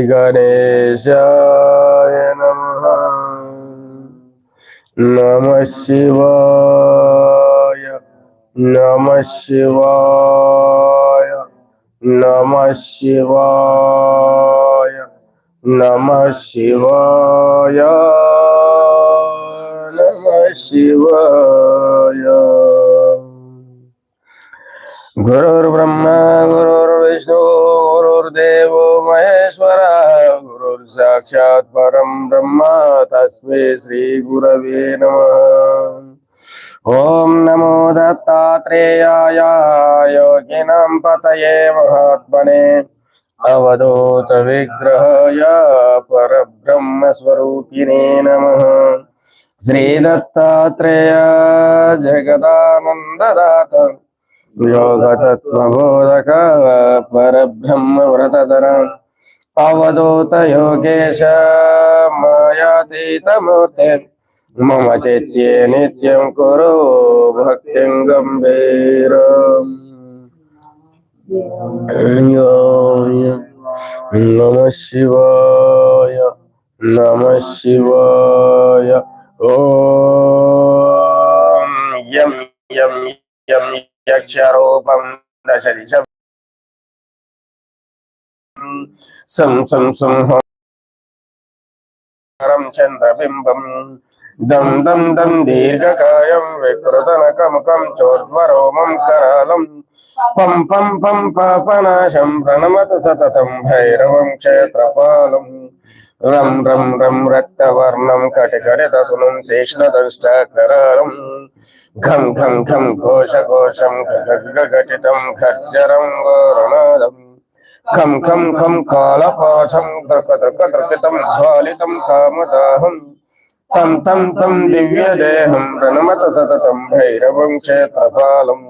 श्रीगणेशाय नमः। नमः शिवाय। नमः शिवाय। नमः शिवाय। नमः शिवाय। नमः शिवाय। गुरुर्ब्रह्मा, गुरुर्विष्णु, गुरुर्देवो, महेश्वर గురుర్సాక్షాత్ పరం బ్రహ్మ తస్మై శ్రీ గురవే నమ ఓం నమో దత్తాత్రేయాయ యోగినం పతయే మహాత్మనే అవధూత విగ్రహాయ పరబ్రహ్మస్వరూపిణే నమ శ్రీ దత్తాత్రేయ జగదానందదాత యోగతత్వబోధక పరబ్రహ్మ వ్రతధరం योगेश मायातीतमूर्ते मम चित्ये नित्यं कुरु भक्तिं गम्भीरम् नमः शिवाय नमः शिवाय ॐ यं यं यं यक्षरूपं సంహరం చంద్రబింబం దం దం దం దీర్ఘకాయం వికృతన వికృతనకముఖం చోద్వరోమం కరాలం పం పం పం పాపనాశం ప్రణమత సతతం భైరవం క్షేత్రపాలం రం రం రం రక్తవర్ణం కటికటి తను తీక్ష్ణదృష్టాకరాలం ఘం ఘం ఘం ఘోషఘోషం ఘటితం ఖర్జరం వరుణాదం ఖం ఖం ఖం కాళపాశం ద్రక ద్రక ద్రకితం స్వాలితం కామదాహం తం తం తం దివ్యదేహం ప్రణమత సతతం భైరవం క్షేత్రపాలం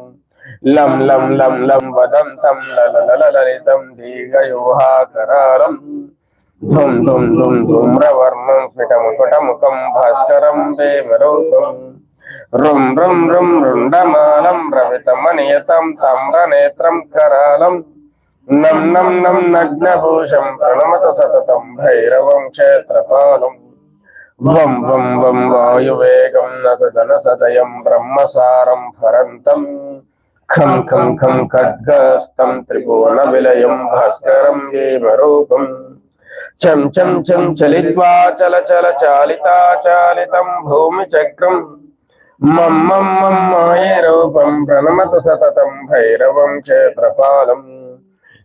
లం లం లం లం వదంతం లలలలితం దీర్ఘయోహాకరాళం ధుం ధుం ధుం ధూమ్రవర్మం స్ఫుటముకుటముఖం భాస్కరం వేమరూపం రుం రుం రుం రుండమాలం రవితమనియతం తమ్రనేత్రం కరాళం నం నం నం నగ్నభూషం ప్రణమత సతతం భైరవం క్షేత్రపాలం వం వం వం వాయువేగం నతదన సదయం బ్రహ్మసారం భరంతం ఖం ఖం ఖం ఖడ్గస్తం త్రిభువన విలయం భాస్కరం రూపం చం చం చం చలిత్వా చల చల చాలితా చాలితం భూమి చక్రం మం మం మం మాయ రూపం ప్రణమత సతతం భైరవం క్షేత్రపాలం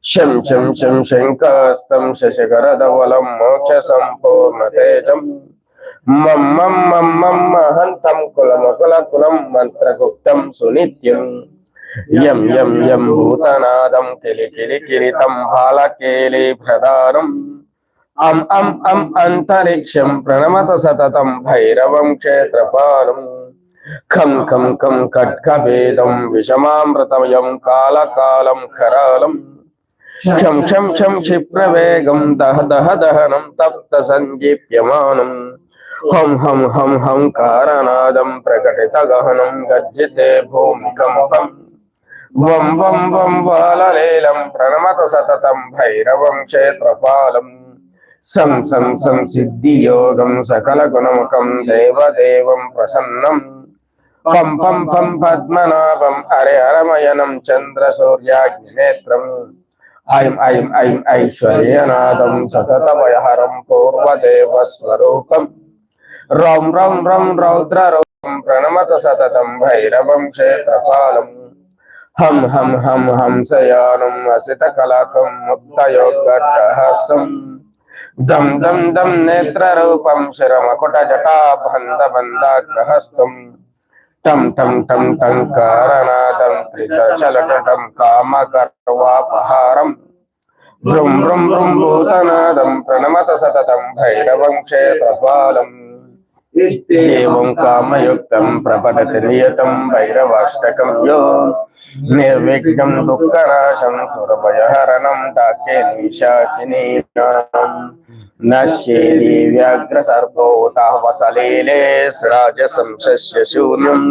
శం శం శం శంకాస్తం శశిఖరధవలం మోక్ష సంపూర్ణతేజం మమ్మం మమ్మం మహంతం కులమకుల కులం మంత్రగుప్తం సునిత్యం. యం యం యం భూతనాదం కిలి కిలి కిరితం బాలకేలి ప్రధానం. అం అం అం అంతరిక్షం ప్రణమత సతతం భైరవం క్షేత్రపాలం ఖం ఖం ఖం ఖట్ఖభేదం విషమామృతమయం కాలకాలం ఖరాలం. క్షం క్షం క్షం క్షిప్రవేగం దహ దహ దహనం తప్త సంజీప్యమానం హం హం హం హం కారనాదం ప్రకటిత గహనం గర్జితే భూమికంపం. వం వం వం బాలలీలం ప్రణమత సతతం భైరవం క్షేత్రపాలం. సం సం సం సిద్ధియోగం సకల గుణముఖం దేవదేవం ప్రసన్నం. పం పం పం పద్మనాభం అరే అరమయనం చంద్ర సూర్యాగ్ని నేత్రం. ऐं ऐं ऐं ऐश्वर्यनादं सततभयहरं पूर्वदेवस्वरूपम् रौं रौं रौं रौद्ररूपं प्रणमत सततं भैरवं क्षेत्रपालम् हं हं हं हंसयानं असितकलाकं मुक्तयोगट्टहसम् दं दं दं नेत्ररूपं शिरमकुटजटाबन्धबन्धाग्रहस्तम् టం టం టం టంకారనాదం త్రిదశలకటం కామకర్వాపహారం భృం భృం భృం భూతనాదం ప్రణమత సతతం భైరవం క్షేత్రపాలం एवं कामयुक्तं प्रपठति नियतं भैरवाष्टकं यो निर्विघ्नं दुःखनाशं सुरभयहरणं टाकेनिशाकिनीनां नश्येति व्याघ्रसर्पोतः वसलीले स्राजसंशस्य शून्यम्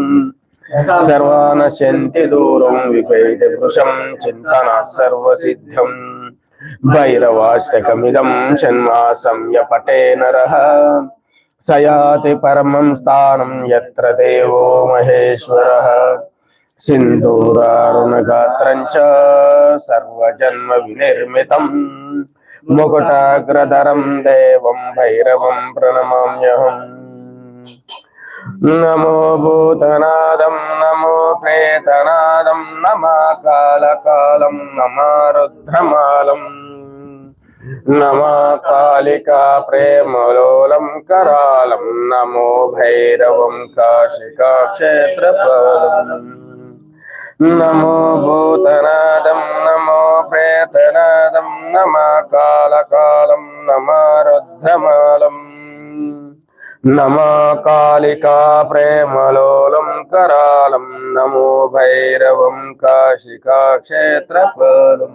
सर्वानश्यन्ति दूरं विभेदवृशं चिन्तनः सर्वसिद्धम् भैरवाष्टकमिदं षण्मासं यपटे नरः సయాతి పరమం స్థానం ఎత్ర దేవో మహేశ్వర. సింధూరారుణగాత్రం సర్వజన్మ వినిర్మితం. ముకుటాగ్రధరం దేవం భైరవం ప్రణమామ్యహం. నమో భూతనాదం నమో ప్రేతనాదం నమా కాళకాలం నమా రుద్రమాలం. నమా కాళికా ప్రేమలోలం కరాళం నమో భైరవం కాశికా క్షేత్రపాలం నమో భూతనాదం నమో ప్రేతనాదం నమా కాళకాలం నమా రుద్రమాలం నమా కాళికా ప్రేమలోలం కరాళం నమో భైరవం కాశికా క్షేత్రపాలం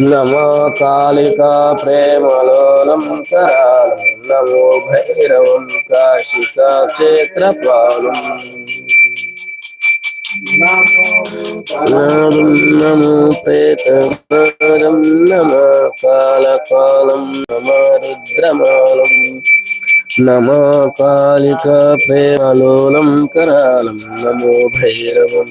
నమో కాళికా ప్రేమలోలం కరాళం. నమో భైరవం కాశికా క్షేత్రపాలం నమో ప్రేతనాదం నమ కాళకాలం నమ రుద్రమాలం. నమ కాళిక ప్రేమలోలం కరాళం. నమో భైరవం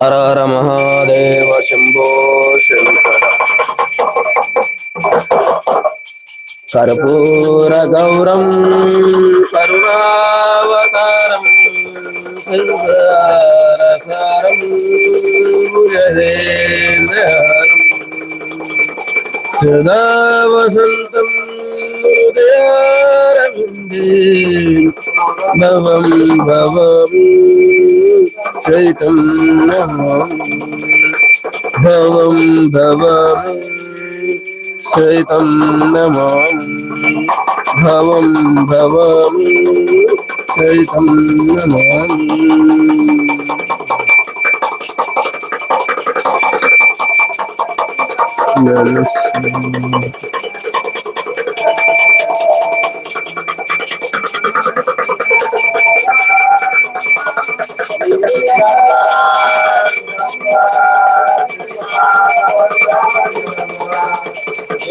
హర హర మహాదేవ శంభో శంకర కర్పూర గౌరం కరుణావతారం శంకరసారం భుజగేంద్రహారం సదా వసంతం హృదయారవిందే भवं भवं चैतन्यं भवं भवं चैतन्यमां भवं भवं चैतन्यमाम् Yes.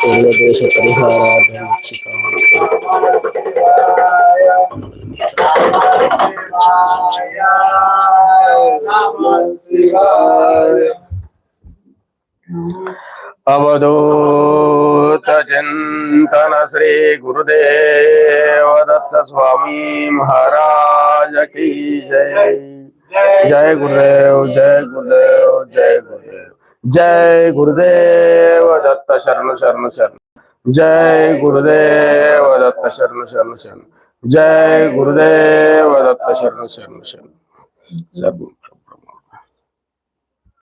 ಸರ್ವದೋಷ ಪರಿಹಾರಾದ अवधूत चिंतन श्री गुरुदेव दत्त स्वामी महाराज की जय। जय गुरुदेव जय गुरुदेव जय गुरुदेव। जय गुरुदेव, दत्त शरण शरण शरण। जय गुरुदेव दत्त शरण शरण शरण। जय गुरुदेव दत्त शरण शरण शरण। सब